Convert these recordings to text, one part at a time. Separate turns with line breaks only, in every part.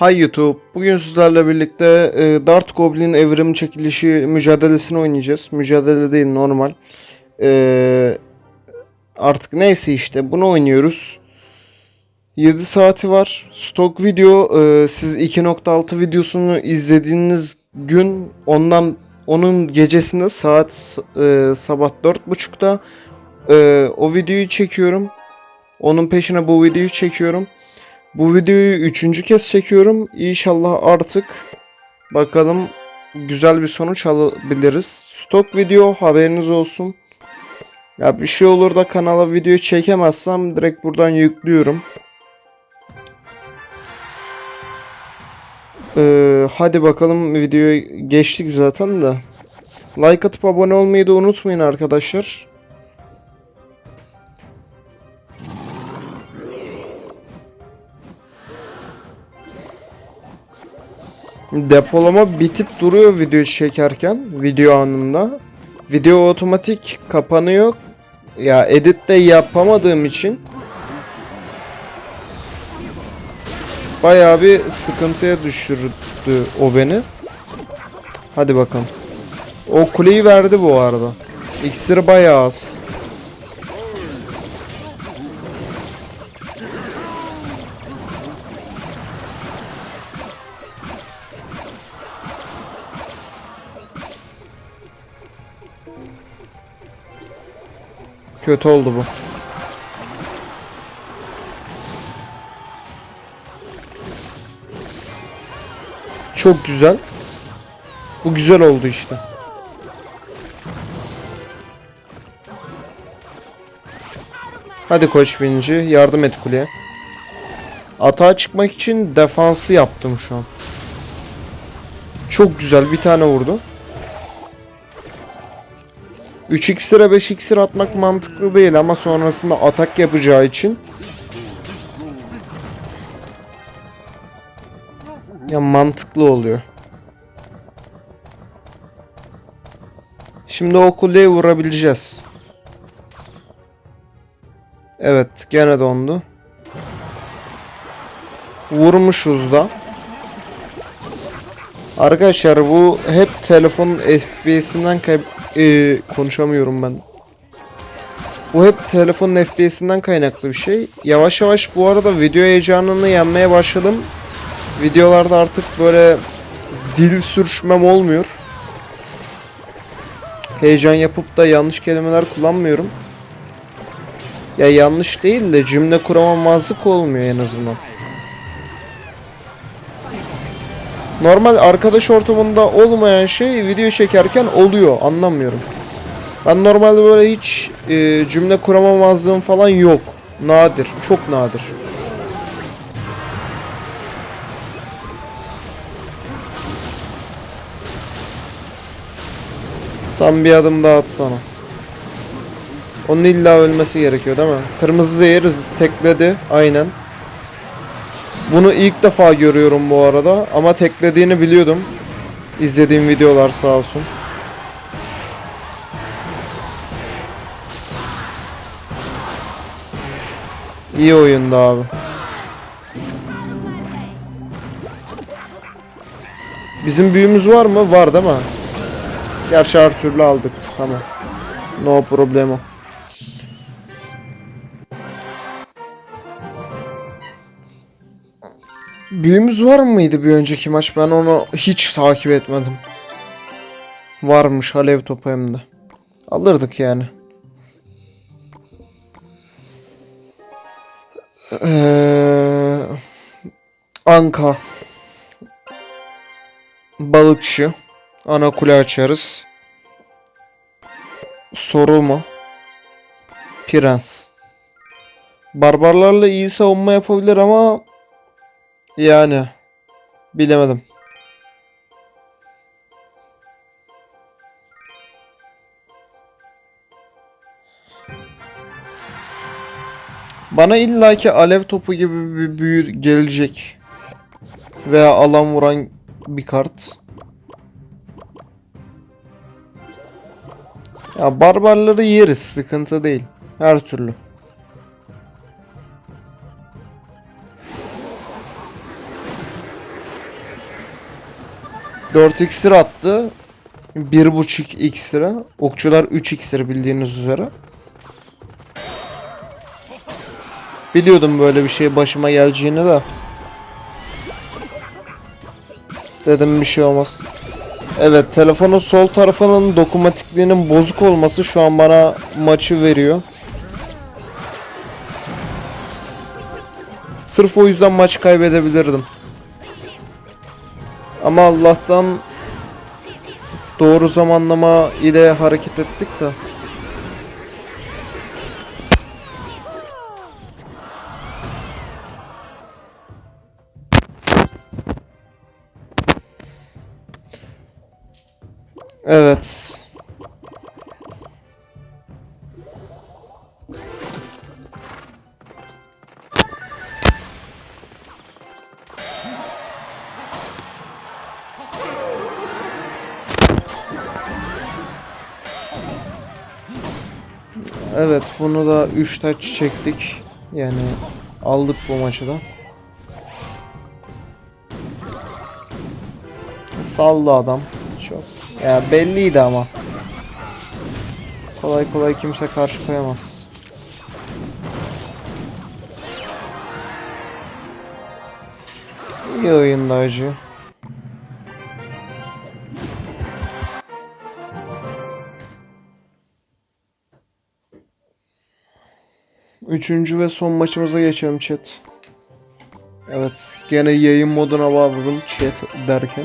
Hi YouTube. Bugün sizlerle birlikte e, Dart Goblin evrim çekilişi mücadelesini oynayacağız. Mücadele değil normal. E, artık neyse işte bunu oynuyoruz. 7 saati var. Stok video e, siz 2.6 videosunu izlediğiniz gün ondan onun gecesinde saat e, sabah 4.30'da e, o videoyu çekiyorum. Onun peşine bu videoyu çekiyorum. Bu videoyu üçüncü kez çekiyorum. İnşallah artık bakalım güzel bir sonuç alabiliriz. Stok video haberiniz olsun. Ya bir şey olur da kanala video çekemezsem direkt buradan yüklüyorum. Ee, hadi bakalım videoya geçtik zaten de. Like atıp abone olmayı da unutmayın arkadaşlar. Depolama bitip duruyor video çekerken video anında. Video otomatik kapanıyor. Ya edit de yapamadığım için bayağı bir sıkıntıya düşürdü o beni. Hadi bakalım. O kuleyi verdi bu arada. İksiri bayağı az. Kötü oldu bu. Çok güzel. Bu güzel oldu işte. Hadi koç binici yardım et kuleye. Atağa çıkmak için defansı yaptım şu an. Çok güzel bir tane vurdu. 3 iksire 5 iksir atmak mantıklı değil ama sonrasında atak yapacağı için ya mantıklı oluyor. Şimdi o kuleye vurabileceğiz. Evet gene dondu. Vurmuşuz da. Arkadaşlar bu hep telefonun FPS'inden kay Ee, konuşamıyorum ben. Bu hep telefonun FPS'inden kaynaklı bir şey. Yavaş yavaş bu arada video heyecanını yenmeye başladım. Videolarda artık böyle dil sürüşmem olmuyor. Heyecan yapıp da yanlış kelimeler kullanmıyorum. Ya yanlış değil de cümle kuramamazlık olmuyor en azından. Normal arkadaş ortamında olmayan şey video çekerken oluyor. Anlamıyorum. Ben normalde böyle hiç e, cümle kuramamazlığım falan yok. Nadir. Çok nadir. Sen bir adım daha atsana. Onun illa ölmesi gerekiyor değil mi? Kırmızı zehir tekledi. Aynen. Bunu ilk defa görüyorum bu arada ama teklediğini biliyordum. İzlediğim videolar sağ olsun. İyi oyundu abi. Bizim büyümüz var mı? Var değil mi? Gerçi her türlü aldık. Tamam. No problemo. Büyümüz var mıydı bir önceki maç? Ben onu hiç takip etmedim. Varmış alev topu hem de. Alırdık yani. Ee, Anka. Balıkçı. Ana kule açarız. Soru mu? Prens. Barbarlarla iyi savunma yapabilir ama yani bilemedim. Bana illaki alev topu gibi bir büyü gelecek. Veya alan vuran bir kart. Ya barbarları yeriz sıkıntı değil. Her türlü. 4 iksir attı. 1.5 iksire. Okçular 3 iksir bildiğiniz üzere. Biliyordum böyle bir şey başıma geleceğini de. Dedim bir şey olmaz. Evet telefonun sol tarafının dokunmatikliğinin bozuk olması şu an bana maçı veriyor. Sırf o yüzden maç kaybedebilirdim. Ama Allah'tan doğru zamanlama ile hareket ettik de. Evet. Evet bunu da 3 taç çektik. Yani aldık bu maçı da. Sallı adam. Çok. Ya belliydi ama. Kolay kolay kimse karşı koyamaz. İyi oyundu acı. Üçüncü ve son maçımıza geçelim chat. Evet, gene yayın moduna bağladım chat derken.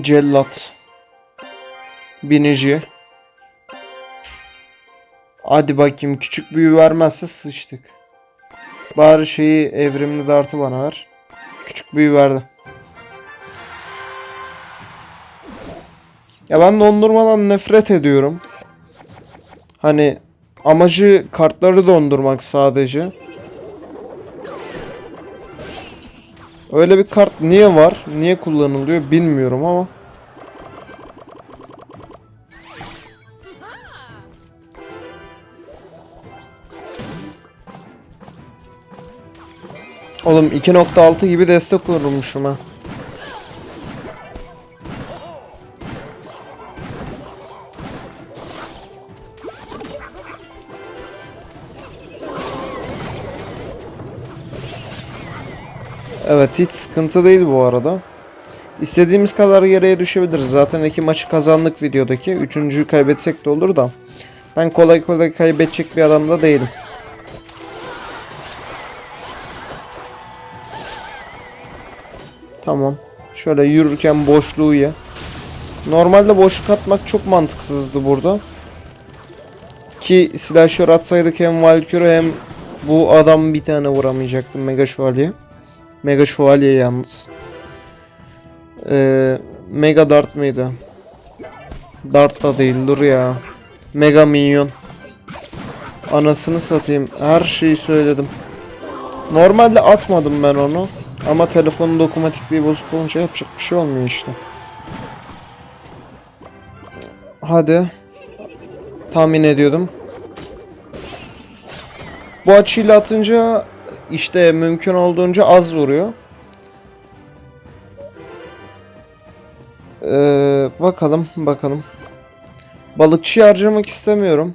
Cellat. Binici. Hadi bakayım küçük büyü vermezse sıçtık. Bari şeyi evrimli dartı bana ver. Küçük büyü verdi. Ya ben dondurmadan nefret ediyorum. Hani amacı kartları dondurmak sadece. Öyle bir kart niye var? Niye kullanılıyor bilmiyorum ama. Oğlum 2.6 gibi destek kurmuşum ha. Evet hiç sıkıntı değil bu arada. İstediğimiz kadar geriye düşebiliriz. Zaten iki maçı kazandık videodaki. Üçüncüyü kaybetsek de olur da. Ben kolay kolay kaybedecek bir adam da değilim. Tamam. Şöyle yürürken boşluğu ye. Normalde boşluk atmak çok mantıksızdı burada. Ki slasher atsaydık hem Valkyrie hem bu adam bir tane vuramayacaktı Mega Şövalye. Mega Şövalye yalnız. Ee, Mega Dart mıydı? Dart da değil dur ya. Mega Minyon. Anasını satayım. Her şeyi söyledim. Normalde atmadım ben onu. Ama telefonun dokunmatikliği bozuk olunca yapacak bir şey olmuyor işte. Hadi. Tahmin ediyordum. Bu açıyla atınca işte mümkün olduğunca az vuruyor. Ee, bakalım bakalım. Balıkçı harcamak istemiyorum.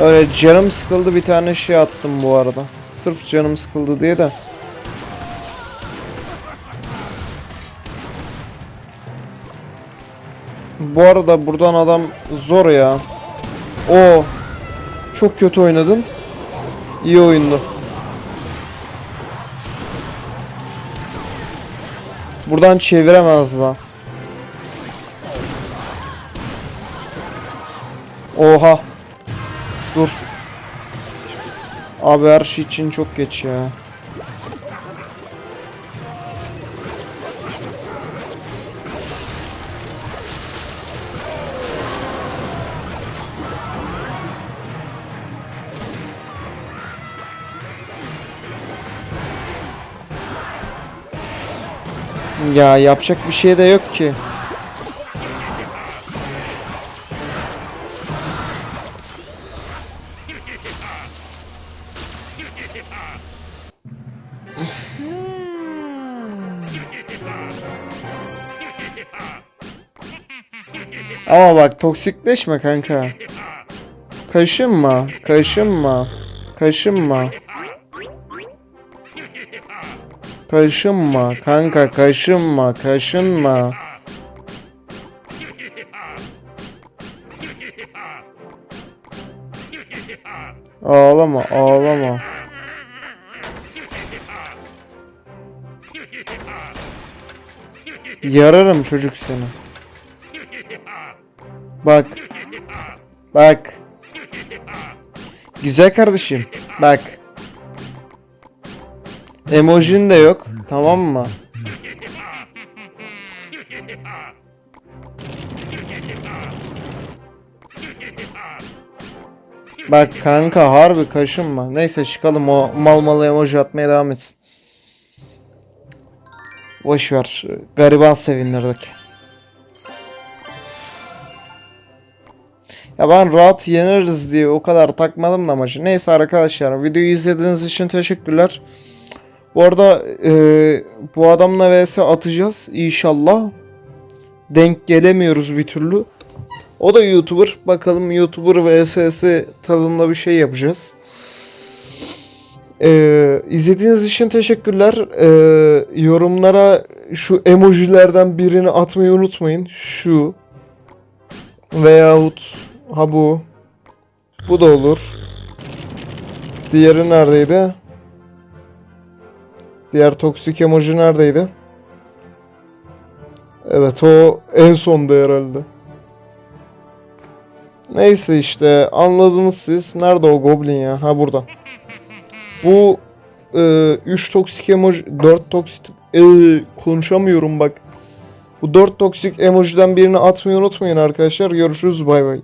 Öyle canım sıkıldı bir tane şey attım bu arada. Sırf canım sıkıldı diye de. Bu arada buradan adam zor ya. O çok kötü oynadın. İyi oyundu. Buradan çeviremez daha. Oha. Dur. Abi her şey için çok geç ya. Ya yapacak bir şey de yok ki. Ama bak toksikleşme kanka. Kaşınma, kaşınma, kaşınma. Kaşınma kanka kaşınma kaşınma. Ağlama ağlama. Yararım çocuk seni. Bak. Bak. Güzel kardeşim. Bak. Emojin de yok. Tamam mı? Bak kanka harbi kaşınma. Neyse çıkalım o mal mal emoji atmaya devam etsin. Boş ver. Gariban sevindirdik. Ya ben rahat yeneriz diye o kadar takmadım da maçı. Neyse arkadaşlar videoyu izlediğiniz için teşekkürler. Bu arada e, bu adamla vs atacağız inşallah. Denk gelemiyoruz bir türlü. O da YouTuber. Bakalım YouTuber vs'si tadında bir şey yapacağız. Ee, izlediğiniz için teşekkürler. Ee, yorumlara şu emojilerden birini atmayı unutmayın. Şu veyahut ha bu. Bu da olur. Diğeri neredeydi? Diğer toksik emoji neredeydi? Evet o en sonda herhalde. Neyse işte anladınız siz. Nerede o goblin ya? Ha burada. Bu 3 toksik emoji 4 toksik e, konuşamıyorum bak. Bu 4 toksik emojiden birini atmayı unutmayın arkadaşlar. Görüşürüz bay bay.